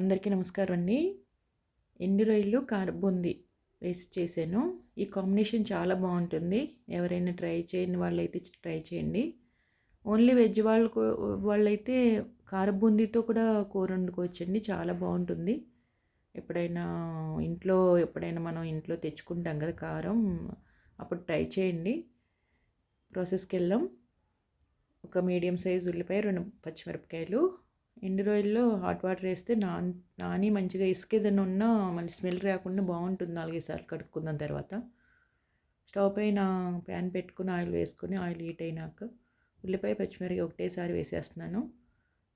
అందరికీ నమస్కారం అండి. ఎండు రొయ్యలు కారబూంది వేసి చేశాను. ఈ కాంబినేషన్ చాలా బాగుంటుంది. ఎవరైనా ట్రై చేయని వాళ్ళైతే ట్రై చేయండి. ఓన్లీ వెజ్ వాళ్ళకు వాళ్ళైతే కారబూందీతో కూడా కూర వండుకోవచ్చండి. చాలా బాగుంటుంది. ఎప్పుడైనా ఇంట్లో ఎప్పుడైనా మనం ఇంట్లో తెచ్చుకుంటాం కదా కారం అప్పుడు ట్రై చేయండి. ప్రాసెస్కి వెళ్దాం. ఒక మీడియం సైజ్ ఉల్లిపాయ రెండు పచ్చిమిరపకాయలు ఎండు రొయ్యల్లో హాట్ వాటర్ వేస్తే నాన్ నాని మంచిగా ఇసుక ఏదైనా ఉన్నా మన స్మెల్ రాకుండా బాగుంటుంది నాలుగైదు సార్లు కడుక్కున్న తర్వాత. స్టవ్ పైన ప్యాన్ పెట్టుకుని ఆయిల్ వేసుకుని ఆయిల్ హీట్ అయినాక ఉల్లిపాయ పచ్చిమిరపకాయ ఒకటేసారి వేసేస్తున్నాను.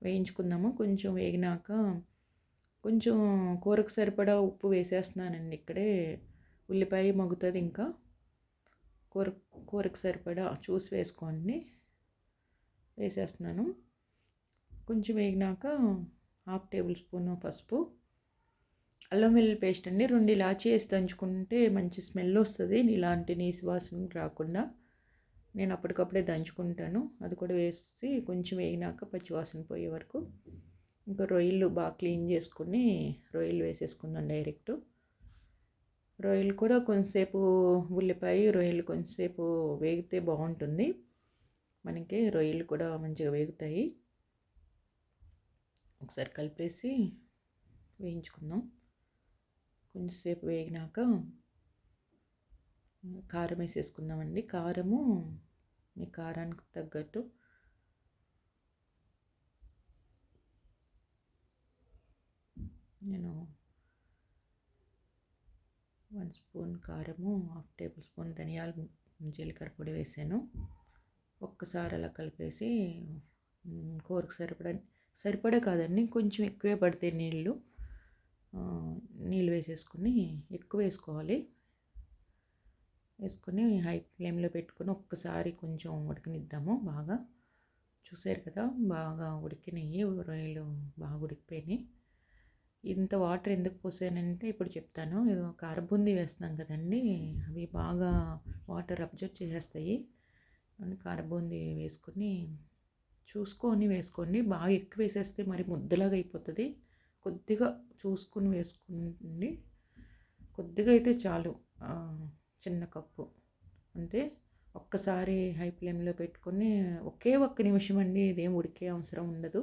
వేయించుకుందాము. కొంచెం వేగినాక కొంచెం కూరకు సరిపడా ఉప్పు వేసేస్తున్నానండి ఇక్కడే. ఉల్లిపాయ మగ్గుతుంది ఇంకా. కూర కూరకు సరిపడా చూసి వేసుకోండి. వేసేస్తున్నాను. కొంచెం వేగినాక హాఫ్ టేబుల్ స్పూన్ పసుపు అల్లం వెల్లుల్లి పేస్ట్ అండి. రెండు ఇలాచి వేసి దంచుకుంటే మంచి స్మెల్ వస్తుంది. ఇలాంటి నీసు వాసన రాకుండా నేను అప్పటికప్పుడే దంచుకుంటాను. అది కూడా వేసి కొంచెం వేగినాక పచ్చివాసన పోయే వరకు ఇంకా రొయ్యలు బాగా క్లీన్ చేసుకుని రొయ్యలు వేసేసుకుందాం డైరెక్ట్. రొయ్యలు కూడా కొంతసేపు ఉల్లిపాయ రొయ్యలు కొంతసేపు వేగితే బాగుంటుంది. మనకి రొయ్యలు కూడా మంచిగా వేగుతాయి. ఒకసారి కలిపేసి వేయించుకుందాం. కొంచెంసేపు వేగినాక కారం వేసేసుకుందామండి. కారము మీ కారానికి తగ్గట్టు నేను వన్ స్పూన్ కారము హాఫ్ టేబుల్ స్పూన్ ధనియాలు జీలకర్ర పొడి వేసాను. ఒక్కసారి అలా కలిపేసి కూరకు సరిపడా సరిపడా కాదండి. కొంచెం ఎక్కువే పడతాయి నీళ్ళు. నీళ్ళు వేసేసుకుని ఎక్కువ వేసుకోవాలి. వేసుకొని హై ఫ్లేమ్లో పెట్టుకొని ఒక్కసారి కొంచెం ఉడకనిద్దాము బాగా. చూసారు కదా బాగా ఉడికినాయి రొయ్యలు బాగా ఉడికిపోయినాయి. ఇంత వాటర్ ఎందుకు పోసానంటే ఇప్పుడు చెప్తాను. కారబుంది వేస్తున్నాం కదండి. అవి బాగా వాటర్ అబ్జర్వ్ చేసేస్తాయి. కారబూందీ వేసుకొని చూసుకొని వేసుకోండి. బాగా ఎక్కువ వేసేస్తే మరి ముద్దలాగా అయిపోతుంది. కొద్దిగా చూసుకొని వేసుకోండి. కొద్దిగా అయితే చాలు. చిన్న కప్పు. అంతే. ఒక్కసారి హై ఫ్లేమ్లో పెట్టుకొని ఒకే ఒక్క నిమిషం అండి ఇదేం ఉడికే అవసరం ఉండదు.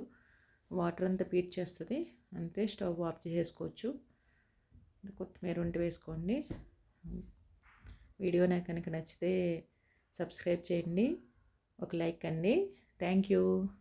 వాటర్ అంతా పీడ్చేస్తుంది అంతే స్టవ్ ఆఫ్ చేసేసుకోవచ్చు. కొత్తిమీర ఉంటే వేసుకోండి. వీడియో నాకు కనుక నచ్చితే సబ్స్క్రైబ్ చేయండి. ఒక లైక్ అండి. Thank you.